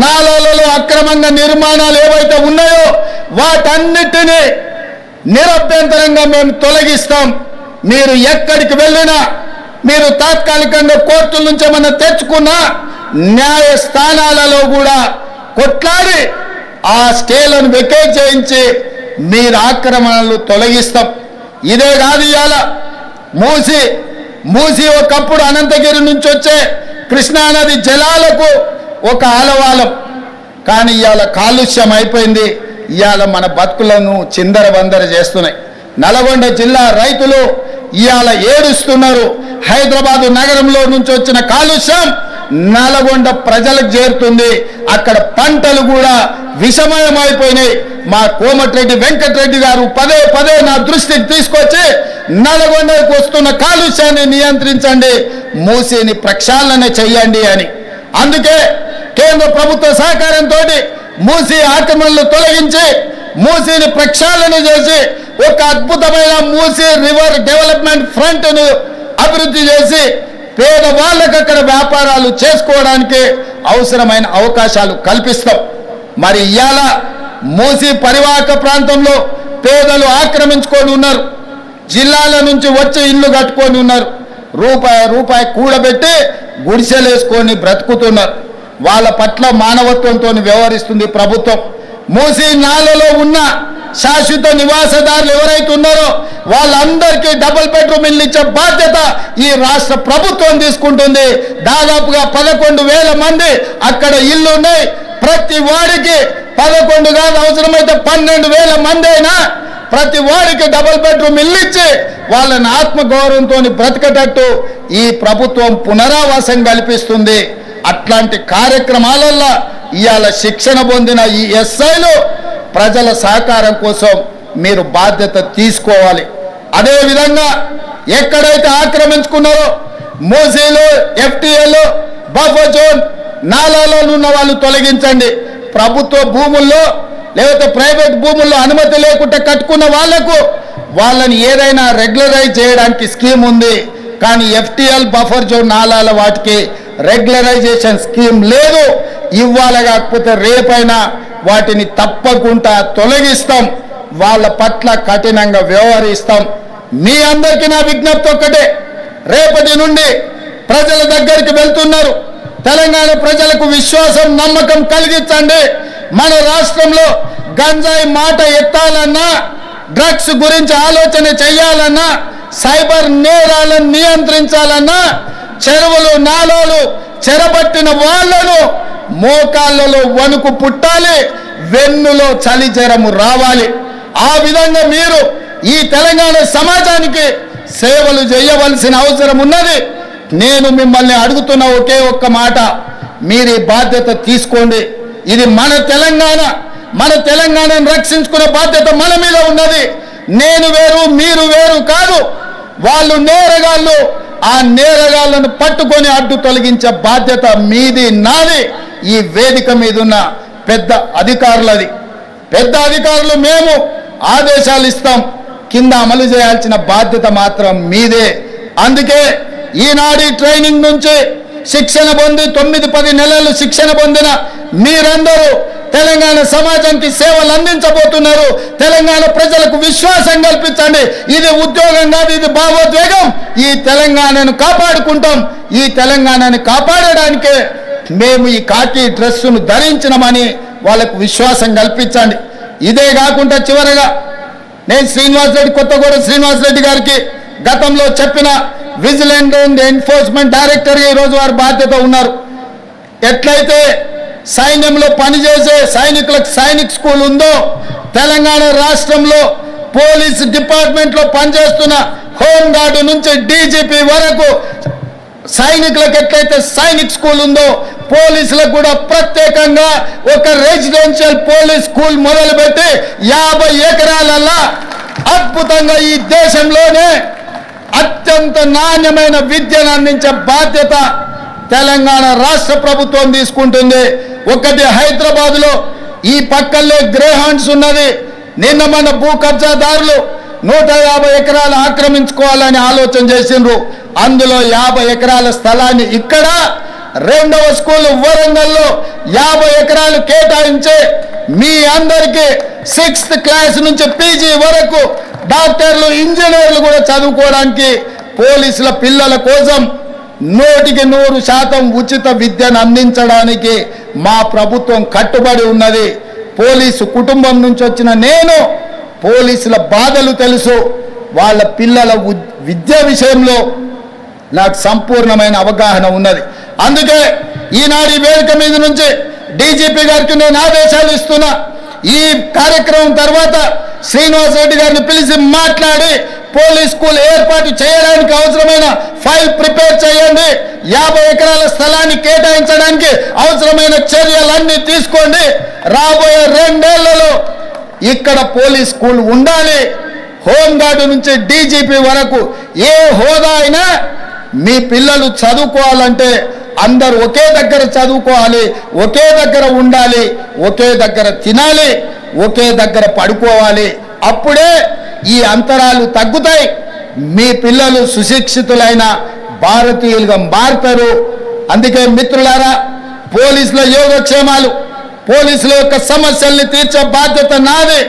నాలాలలో అక్రమంగా నిర్మాణాలు ఏవైతే ఉన్నాయో వాటన్నిటినీ నిరభ్యంతరంగా మేము తొలగిస్తాం. మీరు ఎక్కడికి వెళ్ళినా మీరు తాత్కాలికంగా కోర్టుల నుంచి ఏమన్నా తెచ్చుకున్నా న్యాయస్థానాలలో కూడా కొట్లాడి ఆ స్టేలను వెకేట్ చేయించి మీరు ఆక్రమణలు తొలగిస్తాం. ఇదే కాదు ఇవాళ మూసి మూసి ఒకప్పుడు అనంతగిరి నుంచి వచ్చే కృష్ణానది జలాలకు ఒక ఆలవాలం. కానీ ఇవాళ కాలుష్యం అయిపోయింది. ఇవాళ మన బతుకులను చిందర బందర చేస్తున్నాయి. నల్గొండ జిల్లా రైతులు ఇవాళ ఏడుస్తున్నారు. హైదరాబాదు నగరంలో నుంచి వచ్చిన కాలుష్యం నల్గొండ ప్రజలకు చేరుతుంది. అక్కడ పంటలు కూడా విషమయం అయిపోయినాయి మా కోమటిరెడ్డి వెంకటరెడ్డి గారు పదే పదే నా దృష్టికి తీసుకొచ్చి నల్గొండకు వస్తున్న కాలుష్యాన్ని నియంత్రించండి. మూసిని ప్రక్షాళన చెయ్యండి అని. అందుకే కేంద్ర ప్రభుత్వ సహకారంతో మూసి ఆక్రమణలు తొలగించి మూసీని ప్రక్షాళన చేసి ఒక అద్భుతమైన మూసీ రివర్ డెవలప్మెంట్ ఫ్రంట్ను అభివృద్ధి చేసి పేదవాళ్ళకు అక్కడ వ్యాపారాలు చేసుకోవడానికి అవసరమైన అవకాశాలు కల్పిస్తాం. మరి ఇవాళ మూసి పరివాహక ప్రాంతంలో పేదలు ఆక్రమించుకొని ఉన్నారు. జిల్లాల నుంచి వచ్చి ఇల్లు కట్టుకొని ఉన్నారు. రూపాయి రూపాయి కూడబెట్టి గుడిసెలేసుకొని బ్రతుకుతున్నారు. వాళ్ళ పట్ల మానవత్వంతో వ్యవహరిస్తుంది ప్రభుత్వం. మూసి నాలలో ఉన్న శాశ్వత నివాసదారులు ఎవరైతే ఉన్నారో వాళ్ళందరికీ డబుల్ బెడ్రూమ్ ఇల్లు ఇచ్చే బాధ్యత ఈ రాష్ట్ర ప్రభుత్వం తీసుకుంటుంది. దాదాపుగా పదకొండు వేల మంది అక్కడ ఇల్లు ఉన్నాయి. ప్రతి వాడికి పదకొండు కాదు అవసరమైతే పన్నెండు వేల మంది అయినా ప్రతి వాడికి డబుల్ బెడ్రూమ్ ఇల్లు ఇచ్చి వాళ్ళని ఆత్మగౌరవంతో బ్రతకటట్టు ఈ ప్రభుత్వం పునరావాసం కల్పిస్తుంది. అట్లాంటి కార్యక్రమాలల్లో ఇవాళ శిక్షణ పొందిన ఈ ఎస్ఐలు ప్రజల సహకారం కోసం మీరు బాధ్యత తీసుకోవాలి. అదేవిధంగా ఎక్కడైతే ఆక్రమించుకున్నారో మోసీలు ఎఫ్టీఏలు బఫర్ జోన్ నాలాలో ఉన్న వాళ్ళు తొలగించండి. ప్రభుత్వ భూముల్లో లేకపోతే ప్రైవేట్ భూముల్లో అనుమతి లేకుండా కట్టుకున్న వాళ్ళకు వాళ్ళని ఏదైనా రెగ్యులరైజ్ చేయడానికి స్కీమ్ ఉంది. కానీ ఎఫ్టీఎల్ బఫర్ జోన్ నాలాల వాటికి రెగ్యులరైజేషన్ స్కీమ్ లేదు. ఇవ్వాలి కాకపోతే రేపైనా వాటిని తప్పకుండా తొలగిస్తాం. వాళ్ళ పట్ల కఠినంగా వ్యవహరిస్తాం. మీ అందరికీ నా విజ్ఞప్తి ఒక్కటే. రేపటి నుండి ప్రజల దగ్గరికి వెళ్తున్నారు. తెలంగాణ ప్రజలకు విశ్వాసం నమ్మకం కలిగించండి. మన రాష్ట్రంలో గంజాయి మాట ఎత్తాలన్నా డ్రగ్స్ గురించి ఆలోచన చేయాలన్నా సైబర్ నేరాలను నియంత్రించాలన్నా చెరువులు నాలాలు చెరబట్టిన వాళ్ళను మోకాళ్ళలో వణుకు పుట్టాలి వెన్నులో చలి జ్వరము రావాలి. ఆ విధంగా మీరు ఈ తెలంగాణ సమాజానికి సేవలు చేయవలసిన అవసరం ఉన్నది. నేను మిమ్మల్ని అడుగుతున్న ఒకే ఒక్క మాట మీరు ఈ బాధ్యత తీసుకోండి. ఇది మన తెలంగాణ. మన తెలంగాణను రక్షించుకునే బాధ్యత మన మీద ఉన్నది. నేను వేరు మీరు వేరు కాదు. వాళ్ళు నేరగాళ్ళు ఆ నేరగాళ్ళను పట్టుకొని అడ్డు తొలగించే బాధ్యత మీది నాది. ఈ వేదిక మీద ఉన్న పెద్ద అధికారులది. పెద్ద అధికారులు మేము ఆదేశాలు ఇస్తాం. కింద అమలు చేయాల్సిన బాధ్యత మాత్రం మీదే. అందుకే ఈనాడు ట్రైనింగ్ నుంచి శిక్షణ పొంది తొమ్మిది పది నెలలు శిక్షణ పొందిన మీరందరూ తెలంగాణ సమాజానికి సేవలు అందించబోతున్నారు. తెలంగాణ ప్రజలకు విశ్వాసం కల్పించండి. ఇది ఉద్యోగం కాదు ఇది భావోద్వేగం. ఈ తెలంగాణను కాపాడుకుంటాం. ఈ తెలంగాణని కాపాడడానికే మేము ఈ కాకి డ్రెస్సును ధరించినమని వాళ్ళకు విశ్వాసం కల్పించండి. ఇదే కాకుండా చివరగా నేను శ్రీనివాస్ రెడ్డి కొత్తగూడ శ్రీనివాస్ రెడ్డి గారికి గతంలో చెప్పిన విజిలెంట్ అండ్ ఎన్ఫోర్స్మెంట్ డైరెక్టర్గా ఈరోజు వారు బాధ్యత ఉన్నారు. ఎట్లయితే సైన్యంలో పనిచేసే సైనికులకు సైనిక్ స్కూల్ ఉందో తెలంగాణ రాష్ట్రంలో పోలీస్ డిపార్ట్మెంట్లో పనిచేస్తున్న హోంగార్డు నుంచి డీజీపీ వరకు సైనికులకు ఎట్లయితే సైనిక్ స్కూల్ ఉందో పోలీసులకు కూడా ప్రత్యేకంగా ఒక రెసిడెన్షియల్ పోలీస్ స్కూల్ మొదలుపెట్టి యాభై ఎకరాలల్లా అద్భుతంగా ఈ దేశంలోనే అత్యంత నాణ్యమైన విద్యను అందించే బాధ్యత తెలంగాణ రాష్ట్ర ప్రభుత్వం తీసుకుంటుంది. ఒకటి హైదరాబాద్లో ఈ పక్కల్లో గ్రేహాండ్స్ ఉన్నది. నిన్న మన భూ కబ్జాదారులు నూట యాభై ఎకరాలు ఆక్రమించుకోవాలని ఆలోచన చేసిండ్రు. అందులో యాభై ఎకరాల స్థలాన్ని ఇక్కడ రెండవ స్కూల్ వరంగల్లో యాభై ఎకరాలు కేటాయించి మీ అందరికీ సిక్స్త్ క్లాస్ నుంచి పీజీ వరకు డాక్టర్లు ఇంజనీర్లు కూడా చదువుకోవడానికి పోలీసుల పిల్లల కోసం నూటికి నూరు శాతం ఉచిత విద్యను అందించడానికి మా ప్రభుత్వం కట్టుబడి ఉన్నది. పోలీసు కుటుంబం నుంచి వచ్చిన నేను పోలీసుల బాధలు తెలుసు. వాళ్ళ పిల్లల విద్య విషయంలో నాకు సంపూర్ణమైన అవగాహన ఉన్నది. అందుకే ఈనాడు వేదిక మీద నుంచి డీజీపీ గారికి నేను ఆదేశాలు ఇస్తున్నా. ఈ కార్యక్రమం తర్వాత శ్రీనివాస్ రెడ్డి గారిని పిలిచి మాట్లాడి పోలీస్ స్కూల్ ఏర్పాటు చేయడానికి అవసరమైన ఫైల్ ప్రిపేర్ చేయండి. యాభై ఎకరాల స్థలాన్ని కేటాయించడానికి అవసరమైన చర్యలన్నీ తీసుకోండి. రాబోయే రెండేళ్ళలో ఇక్కడ పోలీస్ స్కూల్ ఉండాలి. హోంగార్డు నుంచి డీజీపీ వరకు ఏ హోదా అయినా మీ పిల్లలు చదువుకోవాలంటే అందరు ఒకే దగ్గర చదువుకోవాలి ఒకే దగ్గర ఉండాలి ఒకే దగ్గర తినాలి ఒకే దగ్గర పడుకోవాలి. అప్పుడే ఈ అంతరాలు తగ్గుతాయి. మీ పిల్లలు సుశిక్షితులైన భారతీయులుగా మారుతారు. అందుకే మిత్రులారా పోలీసుల యోగక్షేమాలు పోలీసుల యొక్క సమస్యల్ని తీర్చే బాధ్యత నాది.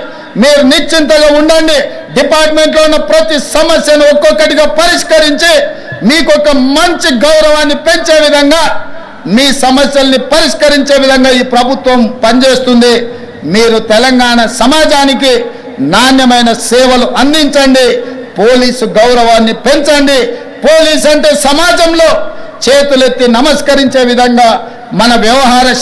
మీరు నిశ్చింతగా ఉండండి. డిపార్ట్మెంట్లో ఉన్న ప్రతి సమస్యను ఒక్కొక్కటిగా పరిష్కరించి మీకు ఒక మంచి గౌరవాన్ని పెంచే విధంగా మీ సమస్యల్ని పరిష్కరించే విధంగా ఈ ప్రభుత్వం పనిచేస్తుంది. మీరు తెలంగాణ సమాజానికి నాణ్యమైన సేవలు అందించండి. పోలీసు గౌరవాన్ని పెంచండి. పోలీస్ అంటే సమాజంలో చేతులెత్తి నమస్కరించే విధంగా మన వ్యవహార